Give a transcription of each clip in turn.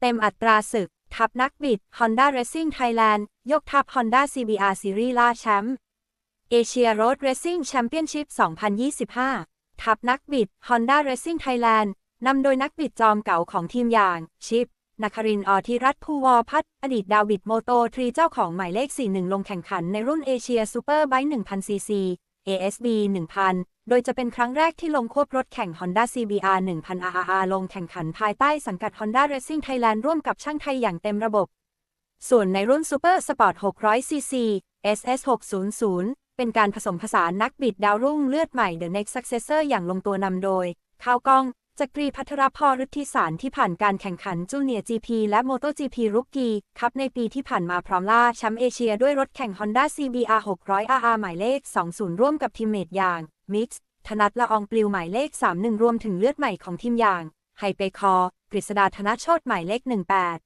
เต็มอัตราศึก ทัพนักบิด Honda Racing Thailand ยกทัพ Honda CBR Series ล่าแชมป์เอเชีย Road Racing Championship 2025 ทัพนักบิด Honda Racing Thailand นำโดยนักบิดจอมเก่าของทีมอย่าง ชิปนครินอธิรัตน์ภูวอพัฒน์อดีตดาวบิดโมโตทรีเจ้าของหมายเลข 41 ลงแข่งขันในรุ่นเอเชียซูเปอร์ไบค์1000 cc ASB 1000 โดยจะเป็นครั้งแรกที่ลงควบรถแข่ง Honda CBR 1000 RRR ลงแข่งขันภายใต้สังกัด Honda Racing Thailand ร่วมกับช่างไทยอย่างเต็มระบบ ส่วนในรุ่น Super Sport 600cc SS 600เป็นการผสมผสานนักบิดดาวรุ่งเลือดใหม่ The Next Successor อย่างลงตัวนำโดยข้าวกล้องจักรีพัทรพรฤทธิสารที่ผ่านการแข่งขันจูเนียร์ GP และ MotoGP รุกกีครับในปีที่ผ่านมาพร้อมล่าแชมป์เอเชียด้วยรถแข่ง Honda CBR 600 RR หมายเลข 20 ร่วมกับทีมเมทอย่าง Mix ธนัทละอองปลิวหมายเลข 31 รวมถึงเลือดใหม่ของทีมอย่าง ไฮเปคอร์กฤษดาธนโชตหมายเลข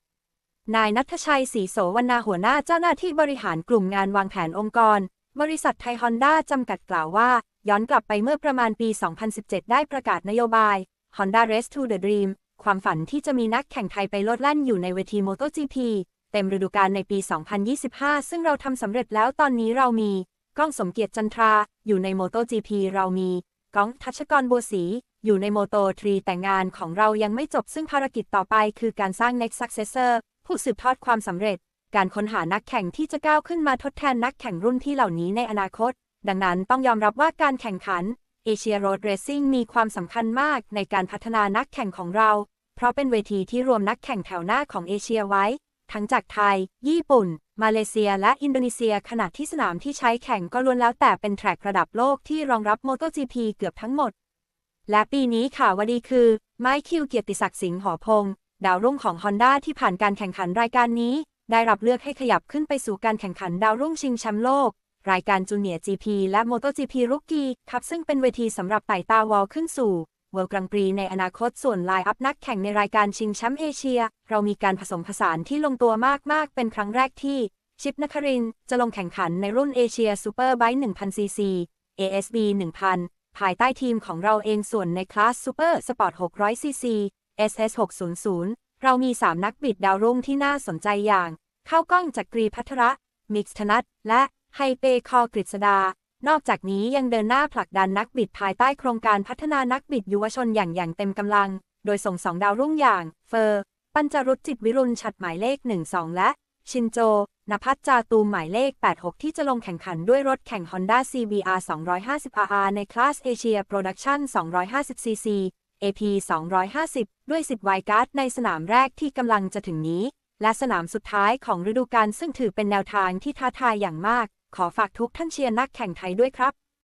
18 นายนัทชัยศรีโสวรรณาหัวหน้าเจ้าหน้าที่บริหารกลุ่มงานวางแผนองค์กร บริษัทไทยฮอนด้าจำกัดกล่าวว่า ย้อนกลับไปเมื่อประมาณปี 2017 ได้ประกาศนโยบาย Honda Race to the Dream ความฝันที่จะมีนักแข่งไทยไปโลดแล่นอยู่ในเวที MotoGP เต็มฤดูกาลในปี 2025 ซึ่งเราทำสำเร็จแล้วตอนนี้เรามี ก้องสมเกียรติจันทรา อยู่ใน MotoGP เรามีก้องทัชกรบัวศรีอยู่ใน Moto 3 แต่งานของเรายังไม่จบซึ่งภารกิจต่อไปคือการสร้าง Next Successor ผู้สืบทอดความสำเร็จ การค้นหานักแข่งที่จะก้าวขึ้นมาทดแทนนักแข่งรุ่นที่เหล่านี้ในอนาคต ดังนั้นต้องยอมรับว่าการแข่งขันเอเชียโรดเรซิ่งมีความสำคัญมากในการพัฒนานักแข่งของเรา เพราะเป็นเวทีที่รวมนักแข่งแถวหน้าของเอเชียไว้ ทั้งจากไทย ญี่ปุ่น มาเลเซียและอินโดนีเซียขณะที่สนามที่ใช้แข่งก็ล้วนแล้วแต่เป็นแทร็กระดับโลกที่รองรับ MotoGP เกือบทั้งหมด และปีนี้ข่าววดีคือ ไมค์คิวเกียรติศักดิ์สิงห์หอพงศ์ดาวรุ่งของ Honda ที่ผ่านการแข่งขันรายการนี้ ได้รับเลือกให้ขยับขึ้นไปสู่การแข่งขันดาวรุ่งชิงแชมป์โลก รายการจูเนียร์ GP และ MotoGP รุกกี้ครับซึ่งเป็นเวทีสำหรับไต่ตาวอลขึ้นสู่ เวิลด์กรังปรีในอนาคตส่วนไลน์อัพนักแข่งในรายการชิงแชมป์เอเชีย เรามีการผสมผสานที่ลงตัวมากๆ เป็นครั้งแรกที่ ชิปนครินจะลงแข่งขันในรุ่นเอเชียซูเปอร์ไบค์1000 cc ASB 1000 ภายใต้ทีมของเราเองส่วนในคลาสซูเปอร์สปอร์ต600 cc SS 600เรามี 3 นักบิดดาวรุ่งที่น่าสนใจอย่าง เข้ากล้องจากกรีพัทระ มิกซ์ธนัทและไฮเปคอกฤษดา นอกจากนี้ยังเดินหน้าผลักดันนักบิดภายใต้โครงการพัฒนานักบิดยุวชนอย่างอย่างเต็มกำลัง โดยส่งสองดาวรุ่งอย่าง เฟอร์ ปัญจรุจิตวิรุณฉัดหมายเลข 12 และ ชินโจ นภัสจาตูมหมายเลข 86 ที่จะลงแข่งขันด้วยรถแข่ง Honda CBR 250RR ในคลาสเอเชียโปรดักชั่น 250cc AP 250 ด้วยสิทธิ์ไวการ์ดในสนามแรกที่กำลังจะถึงนี้ และสนามสุดท้ายของฤดูกาลซึ่งถือเป็นแนวทางที่ท้าทายอย่างมาก ขอฝากทุกท่านเชียร์นักแข่งไทยด้วยครับ